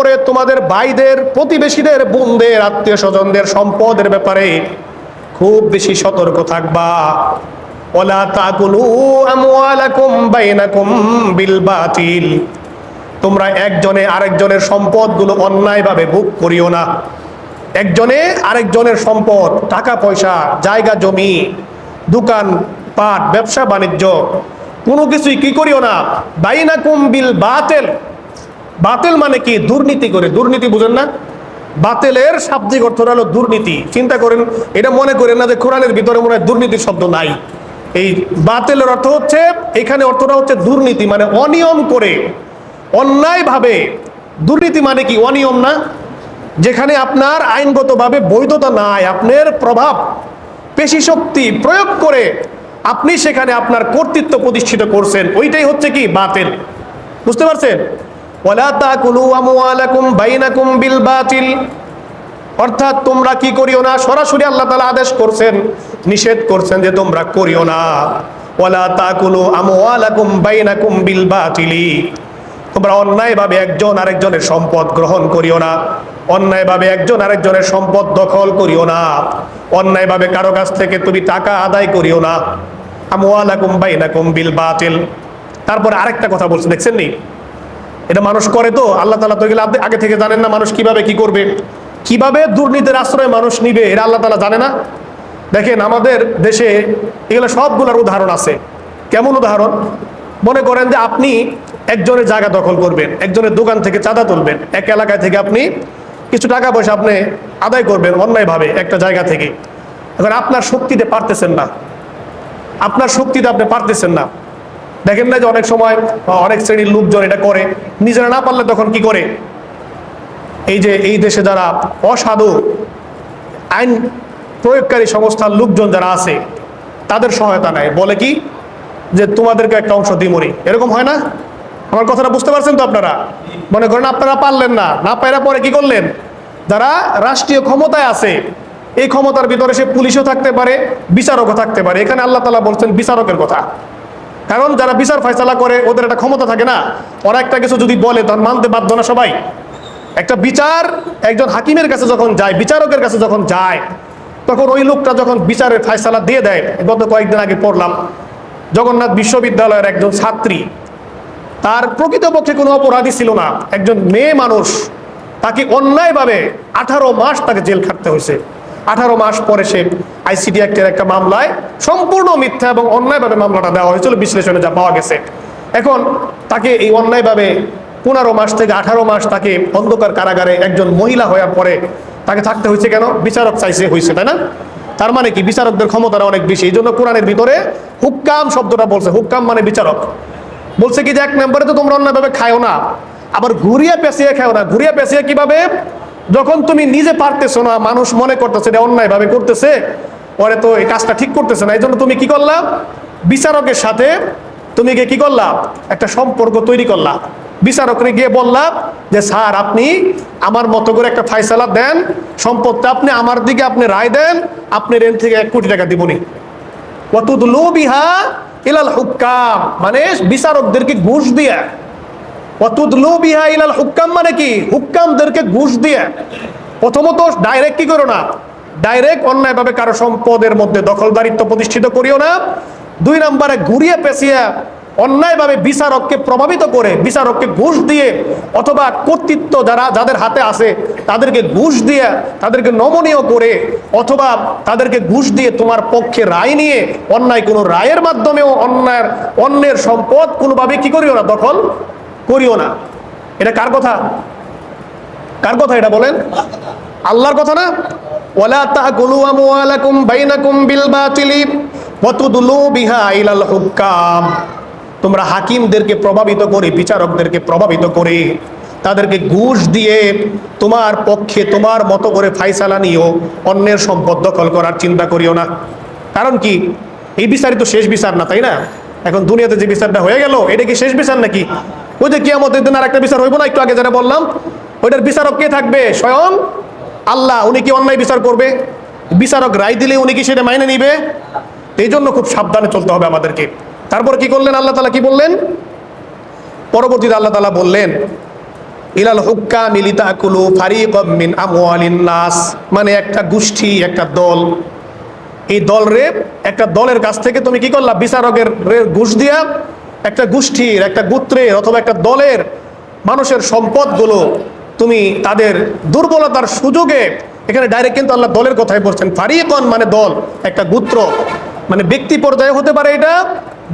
করে তোমাদের ভাইদের, প্রতিবেশীদের, বোনদের আত্মীয় স্বজনদের সম্পদের ব্যাপারে খুব বেশি সতর্ক থাকবা। ওলা তাকুলু তোমরা একজনে আরেকজনের সম্পদগুলো অন্যায়ভাবে ভোগ করিও না। একজনে আরেকজনের সম্পদ, টাকা পয়সা, জায়গা, জমি, দোকান, পাট, ব্যবসা, বাণিজ্য, কোনো কিছুই কি করিও না। বাইনাকুম বিল বাতেল বাতেল মানে কি? দুর্নীতি করে। দুর্নীতি বুঝেন না? বাতেলের শাব্দিক অর্থ হলো দুর্নীতি। চিন্তা করেন, এটা মনে করেন না যে কোরআনের ভিতরে মনে হয় দুর্নীতির শব্দ নাই। এই বাতিলের অর্থ হচ্ছে, এখানে অর্থটা হচ্ছে দুর্নীতি মানে অনিয়ম করে। অন্যায়ভাবে। দুর্নীতি মানে কি? অনিয়ম না? যেখানে আপনার আইনগতভাবে বৈধতা নাই, আপনার প্রভাব, পেশি শক্তি প্রয়োগ করে আপনি সেখানে আপনার কর্তৃত্ব প্রতিষ্ঠিত করছেন। ওইটাই হচ্ছে কি? বাতিল। বুঝতে পারছেন? বাইনাকুম বিল বাতিল। অর্থাৎ তোমরা কি করিও না? সরাসরি আল্লাহ তাআলা আদেশ করছেন, নিষেধ করছেন যে তোমরা করিও না। বাইনাকুম বিল বাতিলি। তোমরা অন্যায়ভাবে একজন আরেকজনের সম্পদ গ্রহণ করিও না। অন্যায়ভাবে একজন আরেকজনের সম্পদ দখল করিও না। অন্যায়ভাবে কারও কাছ থেকে তুমি টাকা আদায় করিও না। আমওয়ালাকুম বাইনাকুম বিল তারপরে আরেকটা কথা বলছে, দেখছেন নি? এটা মানুষ করে তো, আল্লাহ তালা তো এগুলো আগে থেকে জানেন না মানুষ কীভাবে কি করবে। কীভাবে দুর্নীতির আশ্রয় মানুষ নিবে, এটা আল্লাহ তালা জানে না। দেখেন আমাদের দেশে এগুলো সবগুলোর উদাহরণ আছে। কেমন উদাহরণ? মনে করেন যে আপনি একজনের জায়গা দখল করবেন, একজনের দোকান থেকে চাঁদা তুলবেন, এক এলাকায় থেকে আপনি কিছু টাকা পয়সা আপনি আদায় করবেন অন্যায়ভাবে একটা জায়গা থেকে। এবার আপনার শক্তিতে পারতেছেন না। আপনার শক্তিতে আপনি পারতেছেন না। দেখেন না যে অনেক সময়, অনেক শ্রেণির লোকজন এটা করে, নিজেরা না পারলে তখন কি করে? এই যে এই দেশে যারা অসাধু আইন প্রয়োগকারী সংস্থার লোকজন যারা আছে, তাদের সহায়তা নেয়। বলে কি? যে তোমাদেরকে একটা অংশ দিমরি এরকম হয় না? আমার কথাটা বুঝতে পারছেন তো আপনারা? মনে করেন আপনারা পারলেন না। না পাইরা পরে কি করলেন? যারা রাষ্ট্রীয় ক্ষমতায় আছে, এই ক্ষমতার ভিতরে সে পুলিশও থাকতে পারে, বিচারকও থাকতে পারে। এখানে আল্লাহ তালা বলছেন বিচারকের কথা। কারণ যারা বিচার ফয়সালা করে, ওদের একটা ক্ষমতা থাকে না। ওরা একটা কিছু যদি বলে, তখন মানতে বাধ্য না সবাই। একটা বিচার, একজন হাকিমের কাছে যখন যায়, বিচারকের কাছে যখন যায়, তখন ওই লোকটা যখন বিচারের ফয়সালা দিয়ে দেয়, গত কয়েকদিন আগে পড়লাম, জগন্নাথ বিশ্ববিদ্যালয়ের একজন ছাত্রী, তার প্রকৃতপক্ষে কোনো অপরাধী ছিল না। একজন মেয়ে মানুষ, তাকে অন্যায়ভাবে আঠারো মাস তাকে জেল খাটতে হয়েছে। আঠারো মাস পরে সে আইসিডি অ্যাক্টের একটা মামলায় সম্পূর্ণ মিথ্যা এবং অন্যায়ভাবে মামলাটা দেওয়া হয়েছিল, বিশ্লেষণে যা পাওয়া গেছে। এখন তাকে এই অন্যায়ভাবে পনেরো মাস থেকে আঠারো মাস তাকে অন্ধকার কারাগারে একজন মহিলা হওয়ার পরে তাকে থাকতে হয়েছে কেন? বিচারক চাইছে হয়েছে, তাই না? তার মানে কি? বিচারকদের ক্ষমতাটা অনেক বেশি। এই জন্য কোরআনের ভিতরে হুক্কাম শব্দটা বলছে। হুক্কাম মানে বিচারক। বলছে কি যে, এক নম্বরে তো তোমরা অন্যভাবে খাও না, আবার ঘুরিয়ে পেঁচিয়ে খাও না। ঘুরিয়ে পেঁচিয়ে কীভাবে? যখন তুমি নিজে পারতেছো না, মানুষ মনে করতেছে এটা অন্যায়ভাবে করতেছে পরে তো এই কাজটা ঠিক করতেছে না এই জন্য তুমি কি করলা? বিচারকের সাথে তুমি গিয়ে কি করলা? একটা সম্পর্ক তৈরি করলা। বিচারকরে গিয়ে বললাম যে, স্যার, আপনি আমার মতো করে একটা ফাইসালা দেন সম্পদটা আপনি আমার দিকে আপনি রায় দেন, আপনি রেল থেকে এক কোটি টাকা দিবনি। ওয়াতুদলু বিহা ইলাল হুক্কাম মানে বিচারকদেরকে ঘুষ দিয়ে। ওয়াতুদলু বিহা ইলাল হুক্কাম মানে কি? হুক্কামদেরকে ঘুষ দিয়ে। প্রথমত ডাইরেক্ট কি করো না? ডাইরেক্ট অন্যায়ভাবে কারও সম্পদের মধ্যে দখলদারিত্ব প্রতিষ্ঠিত করিও না। দুই নম্বরে ঘুরিয়ে পেঁচিয়ে অন্যায়ভাবে বিচারককে প্রভাবিত করে, বিচারককে ঘুষ দিয়ে অথবা কর্তৃত্ব যারা, যাদের হাতে আছে, তাদেরকে ঘুষ দিয়ে, তাদেরকে নমনীয় করে অথবা তাদেরকে ঘুষ দিয়ে তোমার পক্ষে রায় নিয়ে অন্যায় কোনো রায়ের মাধ্যমেও অন্যায়ের, অন্যের সম্পদ কোনোভাবে কি করিও না, দখল করিও না। এটা কার কথা? কার কথা এটা বলেন? আল্লাহর কথা না? ওয়ালা তাকুলু আমওয়ালাকুম বাইনাকুম বিল বাতিলি ওয়া তুদলু বিহা ইলাল হুক্কাম তোমরা হাকিমদেরকে প্রভাবিত করে, বিচারকদেরকে প্রভাবিত করে, তাদেরকে ঘুষ দিয়ে তোমার পক্ষে তোমার মতো করে ফাইসালা নিও অন্যের সম্পদ দখল করার চিন্তা করিও না। কারণ কি? এই বিচারই তো শেষ বিচার না, তাই না? এখন দুনিয়াতে যে বিচারটা হয়ে গেল, এটা কি শেষ বিচার নাকি? ওই যে কিয়ামতের দিন আর একটা বিচার হইব না, একটু আগে যেটা বললাম? ওইটার বিচারক কে থাকবে? স্বয়ং আল্লাহ উনি কি অন্যায় বিচার করবে? বিচারক রায় দিলে উনি কি সেটা মাইনে নিবে? এই জন্য খুব সাবধানে চলতে হবে আমাদেরকে। তারপর কি করলেন? আল্লাহ তালা কি বললেন? পরবর্তীতে আল্লাহ তালা বললেন, ইলাল হুক্কা মিলিতা কুলু ফারিক মিন আমওয়ালিন নাস। মানে একটা গোষ্ঠী, একটা দল। এই দল রে একটা দলের কাছ থেকে তুমি কি করলা? বিচারকের ঘুষ দিয়া একটা গোষ্ঠীর, একটা গোত্রের অথবা একটা দলের মানুষের সম্পদগুলো তুমি তাদের দুর্বলতার সুযোগে, এখানে ডাইরেক্ট কিন্তু আল্লাহ দলের কথাই বলছেন ফারিকন মানে দল, একটা গোত্র। মানে ব্যক্তি পর্যায়ে হতে পারে এটা,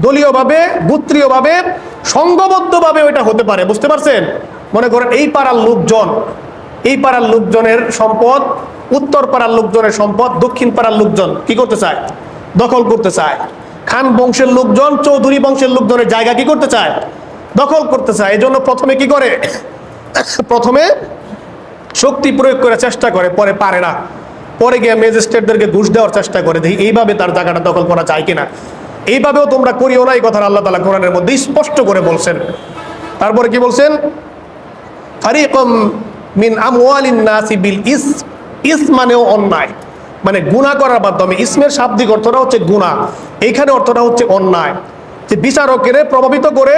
দলীয়ভাবে, গোত্রীয়ভাবে, সংঘবদ্ধভাবে ওইটা হতে পারে, বুঝতে পারছেন? মনে করেন এই পাড়ার লোকজন, এই পাড়ার লোকজনের সম্পদ, উত্তর পাড়ার লোকজনের সম্পদ, দক্ষিণ পাড়ার লোকজন কি করতে চায়? দখল করতে চায়। খান বংশের লোকজন, চৌধুরী বংশের লোকজনের জায়গা কি করতে চায়? দখল করতে চায়। এই জন্য প্রথমে কি করে? প্রথমে শক্তি প্রয়োগ করার চেষ্টা করে, পরে পারে না। পরে গিয়ে ম্যাজিস্ট্রেটদেরকে ঘুষ দেওয়ার চেষ্টা করে, দেখি এইভাবে তার জায়গাটা দখল করা যায় কিনা। এইভাবেও তোমরা করিও না এই কথা আল্লাহ তালা কোরআনের মধ্যে স্পষ্ট করে বলছেন। তারপরে কি বলছেন? মিন ইস ইস মানেও অন্যায়। মানে গুনাহ করার মাধ্যমে, ইসমের শাব্দিক অর্থটা হচ্ছে গুনাহ। এইখানে অর্থটা হচ্ছে অন্যায়। যে বিচারকের প্রভাবিত করে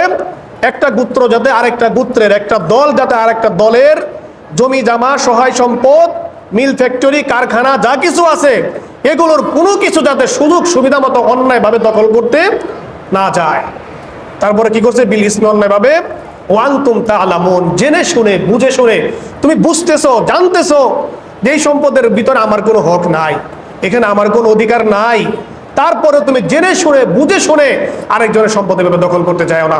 একটা গোত্র যাতে আরেকটা গোত্রের, একটা দল যাতে আরেকটা দলের জমি জামা, সহায় সম্পদ, মিল ফ্যাক্টরি, কারখানা, যা কিছু আছে, এগুলোর কোনো কিছু যাতে সুযোগ সুবিধা মতো অন্যায়ভাবে দখল করতে না যায়। তারপরে কি করছে? বিল ইসমে অন্যায়ভাবে ওয়াংতুম তা আলামুন জেনে শুনে, বুঝে শুনে, তুমি বুঝতেছো, জানতেছো যে সম্পদের ভিতরে আমার কোনো হক নাই, এখানে আমার কোনো অধিকার নাই। তারপরে তুমি জেনে শুনে, বুঝে শুনে আরেকজনের সম্পদের ব্যাপারে দখল করতে চাও না।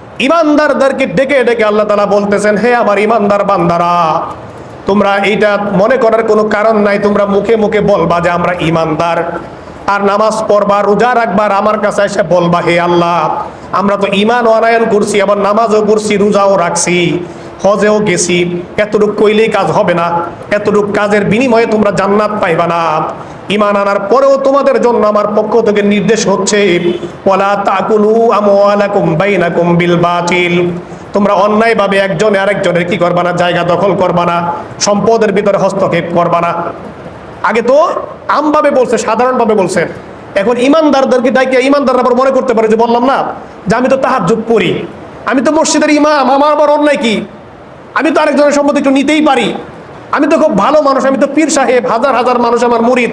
ইমানদারদেরকে ডেকে ডেকে আল্লাহ তালা বলতেছেন, হে আমার ইমানদার বান্দারা, তোমরা এইটা মনে করার কোনো কারণ নাই, তোমরা মুখে মুখে বলবা যে আমরা ইমানদার। আর নামাজ পড়বা, রোজা রাখবার আমার কাছে এসে বলবা, হে আল্লাহ, আমরা তো ইমান অনায়ন করছি, আবার নামাজও করছি, রোজাও রাখছি। হজেও গেছি। এতটুক কইলেই কাজ হবে না। এতটুক কাজের বিনিময়ে তোমরা জান্নাত পাইবা না। ইমান আনার পরেও তোমাদের জন্য আমার পক্ষ থেকে নির্দেশ হচ্ছে বাইনাকুম বিল বাতিল। তোমরা অন্যায়ভাবে একজনে আরেকজনের কি করবা না, জায়গা দখল করবা না, সম্পদের ভিতরে হস্তক্ষেপ করবা না। আগে তো আমভাবে বলছে, সাধারণভাবে বলছেন এখন ইমানদারদেরকে ডাইকে ইমানদাররা আবার মনে করতে পারে যে বললাম না, যে আমি তো তাহার যোগ করি আমি তো মসজিদের ইমাম, আমার আবার অন্যায় কি? আমি তো আরেকজনের সম্পত্তি একটু নিতেই পারি। আমি তো খুব ভালো মানুষ, আমি তো পীর সাহেব, হাজার হাজার মানুষ আমার মুরিদ।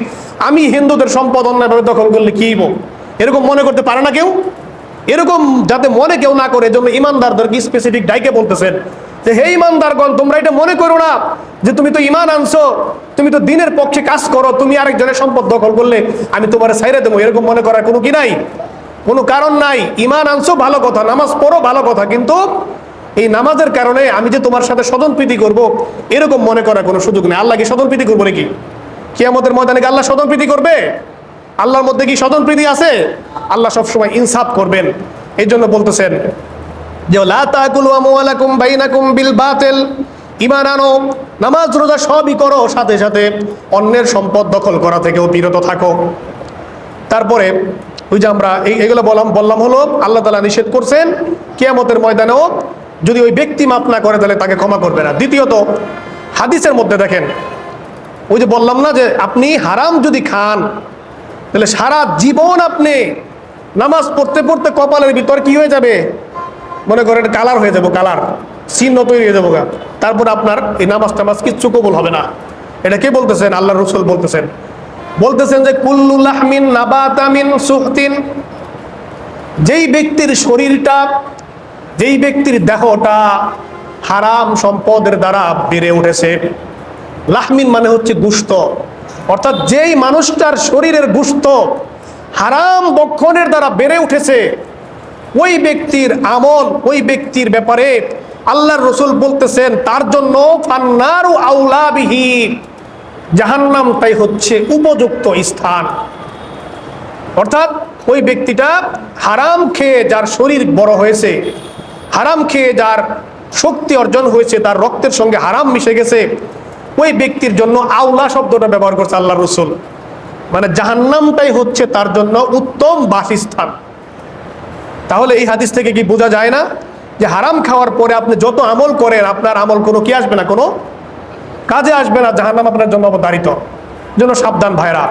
আমি হিন্দুদের সম্পদ অন্যায়ভাবে দখল করলে কি? এরকম মনে করতে পারে না কেউ? এরকম যাতে মনে কেউ না করে, এজন্য ইমানদারদেরকে স্পেসিফিক ডাইকে বলতেছেন যে, হে ইমানদারগণ, তোমরা এটা মনে করো না যে, তুমি তো ইমান আনছো, তুমি তো দিনের পক্ষে কাজ করো, তুমি আরেকজনের সম্পদ দখল করলে আমি তোমার সাইরে দেবো। এরকম মনে করার কোনো কি নাই? কোনো কারণ নাই। ইমান আনছো, ভালো কথা, নামাজ পড়ো, ভালো কথা, কিন্তু এই নামাজের কারণে আমি যে তোমার সাথে সদন প্রীতি করব, এরকম মনে করার কোনো সুযোগ নেই। আল্লাহ কি সদন প্রীতি করব নাকি? কিয়ামতের ময়দানে আল্লাহ সদন প্রীতি করবে? আল্লাহর মধ্যে কি সদন প্রীতি আছে? আল্লাহ সবসময় ইনসাফ করবেন। এই জন্য বলতেছেন, যে বিল বাতিল, ঈমান আনো, নামাজ রোজা সবই করো, সাথে সাথে অন্যের সম্পদ দখল করা থেকেও বিরত থাকো। তারপরে ওই যে আমরা এগুলো বললাম বললাম হলো, আল্লাহ তালা নিষেধ করছেন, কেয়ামতের ময়দানেও যদি ওই ব্যক্তি মাপ না করে, তাহলে তাকে ক্ষমা করবে না। দ্বিতীয়ত, হাদিসের মধ্যে দেখেন, ওই যে বললাম না যে আপনি হারাম যদি খান, তাহলে সারা জীবন আপনি নামাজ পড়তে পড়তে কপালের ভিতর কি হয়ে যাবে? মনে করেন কালার হয়ে যাব, কালার। চিহ্ন তৈরি হয়ে যাব তারপর আপনার এই নামাজ টামাজ কিচ্ছু কবুল হবে না। এটা কে বলতেছেন? আল্লাহ রসুল বলতেছেন। বলতেছেন যে কুল্লুলাহমিন নাবাতামিন সুহতিন। যেই ব্যক্তির শরীরটা যেই ব্যক্তির দেহটা হারাম সম্পদের দ্বারা বেড়ে উঠেছে, লাহমিন মানে হচ্ছে গুস্ত। অর্থাৎ যেই মানুষটার শরীরের গুস্ত হারাম বক্ষণের দ্বারা বেড়ে উঠেছে, ওই ব্যক্তির আমল, ওই ব্যক্তির ব্যাপারে আল্লাহর রসুল বলতেছেন, তার জন্য ফান্নারু আউলা বিহি, জাহান্নাম তাই হচ্ছে উপযুক্ত স্থান। অর্থাৎ ওই ব্যক্তিটা হারাম খেয়ে যার শরীর বড় হয়েছে হারাম খেয়ে যার শক্তি অর্জন হয়েছে, তার রক্তের সঙ্গে হারাম মিশে গেছে, ওই ব্যক্তির জন্য আউলা শব্দটা ব্যবহার করছে আল্লাহ রসুল। মানে জাহান্নামটাই হচ্ছে তার জন্য উত্তম বাসস্থান। তাহলে এই হাদিস থেকে কি বোঝা যায় না যে হারাম খাওয়ার পরে আপনি যত আমল করেন, আপনার আমল কোনো কি আসবে না, কোনো কাজে আসবে না, জাহান্নাম আপনার জন্য অবধারিত। জন্য সাবধান ভাইরা,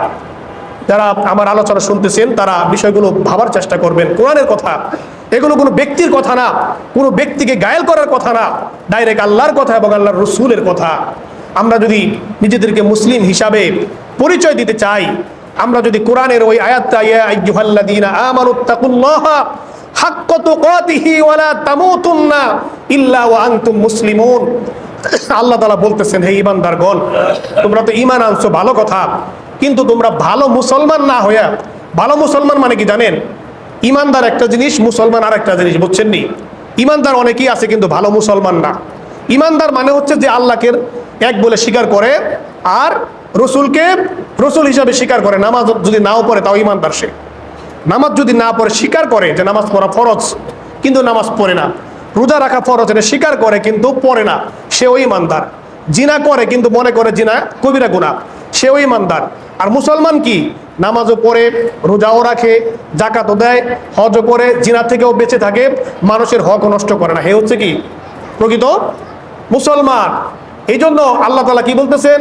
যারা আমার আলোচনা শুনতেছেন, তারা বিষয়গুলো ভাবার চেষ্টা করবেন। কোরআনের কথা এগুলো কোনো ব্যক্তির কথা না, কোনো ব্যক্তিকে গায়েল করার কথা না ডাইরেক্ট আল্লাহর কথা এবং আল্লাহর রসুলের কথা। আমরা যদি নিজেদেরকে মুসলিম হিসাবে পরিচয় দিতে চাই, আমরা যদি কোরআনের ওই আয়াতটা আল্লাহ তালা বলতেছেন, হে ঈমানদারগণ, তোমরা তো ইমান আনছো, ভালো কথা। কিন্তু তোমরা ভালো মুসলমান না হইয়া, ভালো মুসলমান মানে কি জানেন? ইমানদার একটা জিনিস, মুসলমান আর একটা জিনিস বুঝছেন নি ইমানদার অনেকেই আছে কিন্তু ভালো মুসলমান না। ইমানদার মানে হচ্ছে যে আল্লাহকে এক বলে স্বীকার করে আর রসুলকে রসুল হিসাবে স্বীকার করে। নামাজ যদি নাও পড়ে, তাও ইমানদার সে। নামাজ যদি না পড়ে, স্বীকার করে যে নামাজ পড়া ফরজ, কিন্তু নামাজ পড়ে না। রোজা রাখা ফরজ, এটা স্বীকার করে কিন্তু পড়ে না। সেও ইমানদার। জিনা করে কিন্তু মনে করে জিনা কবিরা গুণা সেও ইমানদার। আর মুসলমান কি? নামাজও পড়ে, রোজাও রাখে জাকাতও দেয়, হজও করে, জিনা থেকেও বেঁচে থাকে, মানুষের হক নষ্ট করে না। হে হচ্ছে কি? প্রকৃত মুসলমান। এই জন্য আল্লাহ তালা কি বলতেছেন?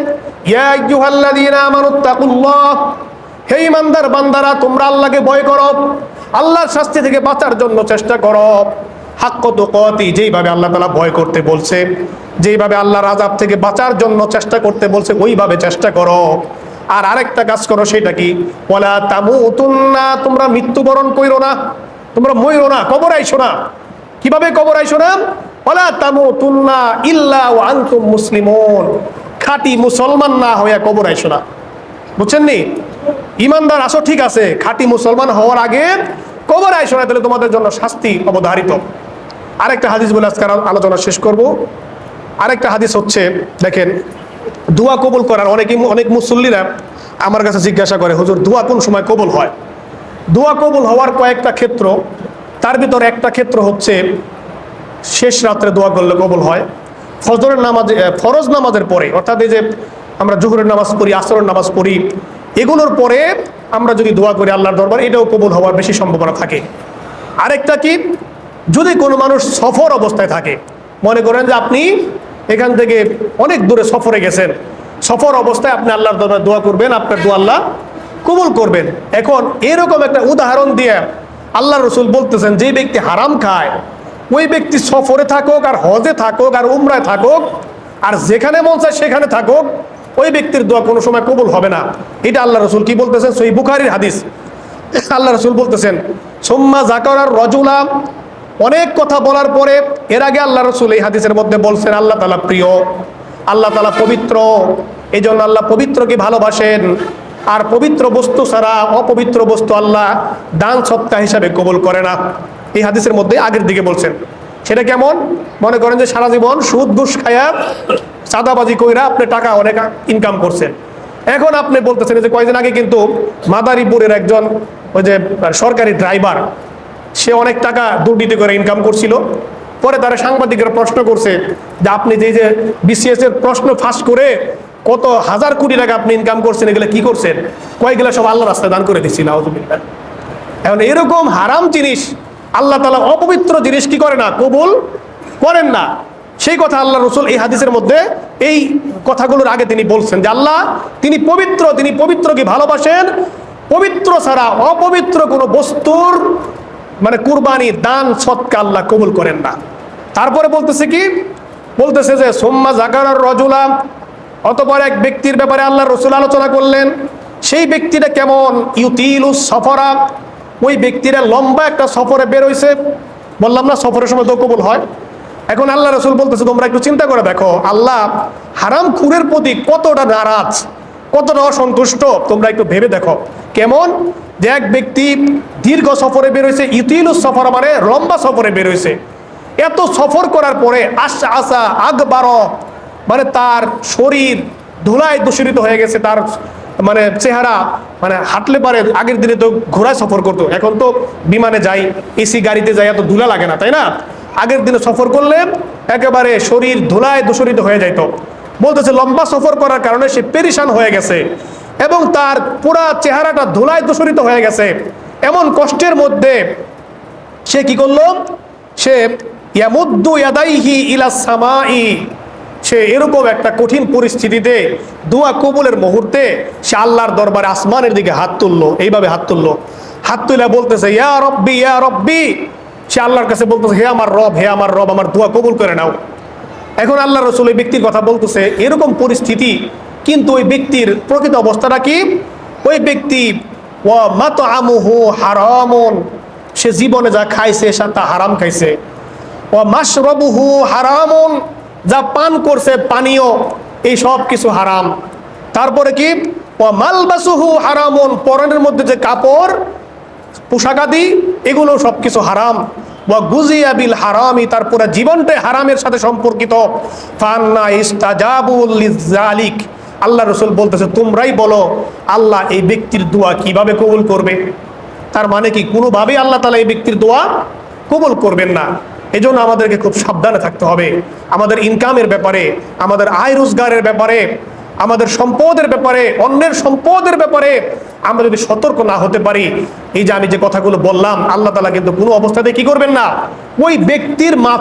হে ইমানদার বান্দারা, তোমরা আল্লাহকে ভয় করো। আল্লাহর শাস্তি থেকে বাঁচার জন্য চেষ্টা করো। হাক্কত কতি যেইভাবে আল্লাহ তালা ভয় করতে বলছে, যেইভাবে আল্লাহর আজাব থেকে বাঁচার জন্য চেষ্টা করতে বলছে, ওইভাবে চেষ্টা করো। আর আরেকটা কাজ করো, সেটা কি? ওয়ালা তামুতুন্না, তোমরা মৃত্যুবরণ কইরো না। তোমরা মইরো না, কবর আইসো না। কীভাবে কবর আইসো না? ওয়ালা তামুতুন্না ইল্লা ওয়া আনতুম মুসলিমুন। খাঁটি মুসলমান না হইয়া কবর আইসো না। বুঝছেন নি? ইমানদার, আসো, ঠিক আছে। খাঁটি মুসলমান হওয়ার আগে কবর আইসো না, তাহলে তোমাদের জন্য শাস্তি অবধারিত। আরেকটা হাদিস বলে আজকে আলোচনা শেষ করব। আরেকটা হাদিস হচ্ছে, দেখেন দোয়া কবুল করার অনেকে অনেক মুসল্লিরা আমার কাছে জিজ্ঞাসা করে, হুজুর, দোয়া কোন সময় কবুল হয়? দোয়া কবুল হওয়ার কয়েকটা ক্ষেত্র, তার ভিতরে একটা ক্ষেত্র হচ্ছে শেষ রাত্রে দোয়া করলে কবুল হয়। ফজরের নামাজ ফরজ নামাজের পরে, অর্থাৎ এই যে আমরা জোহরের নামাজ পড়ি, আসরের নামাজ পড়ি, এগুলোর পরে আমরা যদি দোয়া করি আল্লাহর দরবার, এটাও কবুল হওয়ার বেশি সম্ভাবনা থাকে। আরেকটা কি? যদি কোনো মানুষ সফর অবস্থায় থাকে, মনে করেন যে আপনি এখান থেকে অনেক দূরে সফরে গেছেন। সফর অবস্থায় আপনি আল্লাহর দরবার দোয়া করবেন, আপনার দোয়া আল্লাহ কবুল করবেন। এখন এরকম একটা উদাহরণ দিয়ে আল্লাহ রসুল বলতেছেন, যে ব্যক্তি হারাম খায়, ওই ব্যক্তি সফরে থাকুক আর হজে থাকুক আর উমরায় থাকুক আর যেখানে মন চায় সেখানে থাকুক, ওই ব্যক্তির দোয়া কোনো সময় কবুল হবে না। এটা আল্লাহ রসুল কি বলতেছেন? সেই বুখারির হাদিস। আল্লাহ রসুল বলতেছেন, সোম্মা জাকার আর রজুলা অনেক কথা বলার পরে এর আগে আল্লাহ রসুল এই হাদিসের মধ্যে বলছেন, আল্লাহ তালা প্রিয়, আল্লাহ তালা পবিত্র এই জন্য আল্লাহ পবিত্রকে ভালোবাসেন। আর পবিত্র বস্তু ছাড়া অপবিত্র বস্তু আল্লাহ দান সৎকা হিসাবে কবুল করে না। এই হাদিসের মধ্যে আগের দিকে বলছেন। সেটা কেমন? মনে করেন যে সারা জীবন সুদ, ঘুষ খায়া চাঁদাবাজি কইরা আপনি টাকা অনেক ইনকাম করছেন। এখন আপনি বলতেছেন যে কয়েকদিন আগে কিন্তু মাদারীপুরের একজন ওই যে সরকারি ড্রাইভার সে অনেক টাকা দুর্নীতি করে ইনকাম করছিল। পরে তারা সাংবাদিকরা প্রশ্ন করছে যে আপনি যে যে বিসিএস এর প্রশ্ন ফাঁস করে কত হাজার কোটি টাকা আপনি ইনকাম করছেন, এগুলো কি করছেন? কয়েকগুলো সব আল্লাহ রাস্তায় দান করে দিচ্ছি নাউজুবিল্লাহ এখন এরকম হারাম জিনিস, আল্লাহ তালা অপবিত্র জিনিস কি করে না? কবুল করেন না। সেই কথা আল্লাহ রসুল এই হাদিসের মধ্যে এই কথাগুলোর আগে তিনি বলছেন যে আল্লাহ, তিনি পবিত্র, তিনি পবিত্রকে ভালোবাসেন? পবিত্র ছাড়া অপবিত্র কোনো বস্তুর মানে কুরবানি দান সৎকা আল্লাহ কবুল করেন না। তারপরে বলতেছে কি? বলতেছে যে, সোম্মা জাকার রজুলা, অতপর এক ব্যক্তির ব্যাপারে আল্লাহ রসুল আলোচনা করলেন, সেই ব্যক্তিটা কেমন? ইউতিলু সফরা। ওই ব্যক্তিরা লম্বা একটা সফরে বের হইছে। বললাম, না, সফরের সময় তো কবুল হয়। এখন আল্লাহ রসুল বলতেছে, তোমরা একটু চিন্তা করে দেখো, আল্লাহ হারাম খুরের প্রতি কতটা নারাজ, কতটা অসন্তুষ্ট, তোমরা একটু ভেবে দেখো। কেমন? যে এক ব্যক্তি দীর্ঘ সফরে বেরোইছে, ইতিলু সফর মানে লম্বা সফরে বেরোইছে। এত সফর করার পরে আশা আশা আগবার মানে তার শরীর ধুলায় দূষিত হয়ে গেছে, তার মানে চেহারা মানে হাঁটলে পারে, আগের দিনে তো ঘোড়ায় সফর করতো, এখন তো বিমানে যাই, এসি গাড়িতে যাই, এত ধুলা লাগে না, তাই না? আগের দিনে সফর করলে একেবারে শরীর ধুলায় দূষিত হয়ে যাইতো। বলতেছে, লম্বা সফর করার কারণে সে পেরিশান হয়ে গেছে। এবং তার পুরা চেহারাটা ধুলায় দূষরিত হয়ে গেছে। এমন কষ্টের মধ্যে সে কি করল? সে ইলা সামাই, সে এরকম একটা কঠিন পরিস্থিতিতে দোয়া কবুলের মুহূর্তে সে আল্লাহর দরবারে আসমানের দিকে হাত তুললো, এইভাবে হাত তুললো। হাত তুলে বলতেছে, ইয়া রব্বি ইয়া রব্বি। সে আল্লাহর কাছে বলতেছে, হে আমার রব, হে আমার রব, আমার দোয়া কবুল করে নাও। এখন আল্লাহ রসুল ব্যক্তির কথা বলতেছে, এরকম পরিস্থিতি কিন্তু ওই ব্যক্তির প্রকৃত অবস্থাটা কি? ওই ব্যক্তি ও মাত আমুহু হারামন সে জীবনে যা খাইছে সে তা হারাম খাইছে। ও মাসরবুহু হারামন যা পান করছে পানীয়, এই সব কিছু হারাম। তারপরে কি? ও মালবাসুহু হারামন পরনের মধ্যে যে কাপড় পোশাকাদি এগুলো সবকিছু হারাম। ওয়া গুজিয়া বিল হারামি তার পুরো জীবনটাই হারামের সাথে সম্পর্কিত। ফান্না ইস্তাজাবুল লিজালিক আল্লাহ রসুল বলতেছে, তোমরাই বলো আল্লাহ এই ব্যক্তির দোয়া কীভাবে কবুল করবে? তার মানে কি, কোনোভাবেই আল্লাহ তালা এই ব্যক্তির দোয়া কবুল করবেন না। এজন্য আমাদেরকে খুব সাবধানে থাকতে হবে। আমাদের ইনকামের ব্যাপারে, আমাদের আয় রোজগারের ব্যাপারে, আমাদের সম্পদের ব্যাপারে, অন্যের সম্পদের ব্যাপারে আমরা যদি সতর্ক না হতে পারি, এই যে আমি যে কথাগুলো বললাম, আল্লাহ তালা কিন্তু কোনো অবস্থাতে কি করবেন না? ওই ব্যক্তির মা